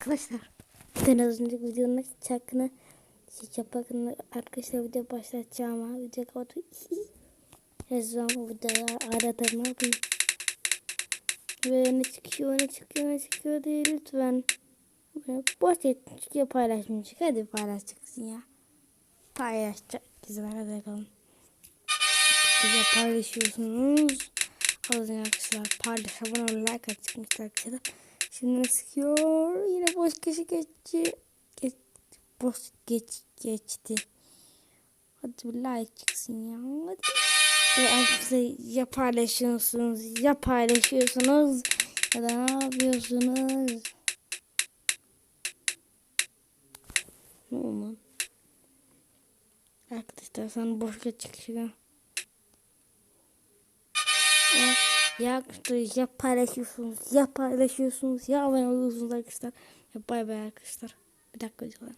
Arkadaşlar ben az önce videonun çakını şey yaparken arkadaşlar video başlatacağım ama video kapatıp her zaman bu videoyu aradım abi. Ve ne çıkıyor ne çıkıyor ne çıkıyor diye lütfen boş çıkıyor paylaşmayacak hadi paylaş çıksın ya. Paylaşacak güzel hadi bakalım. Güzel paylaşıyorsunuz. O yüzden arkadaşlar paylaş abone like at çıkmışlar arkadaşlar. Şimdi sıkıyor? Yine boş kişi geçti. Geç, boş geç geçti. Hadi bir like çıksın ya. Hadi. Ve ya paylaşıyorsunuz ya paylaşıyorsunuz ya da ne yapıyorsunuz? Ne oldu? Arkadaşlar sana boş geç çıkıyor. Ya, arkadaşlar ya paylaşıyorsunuz ya paylaşıyorsunuz ya abone oluyorsunuz arkadaşlar. Ya bay bay arkadaşlar. Bir dakika canım.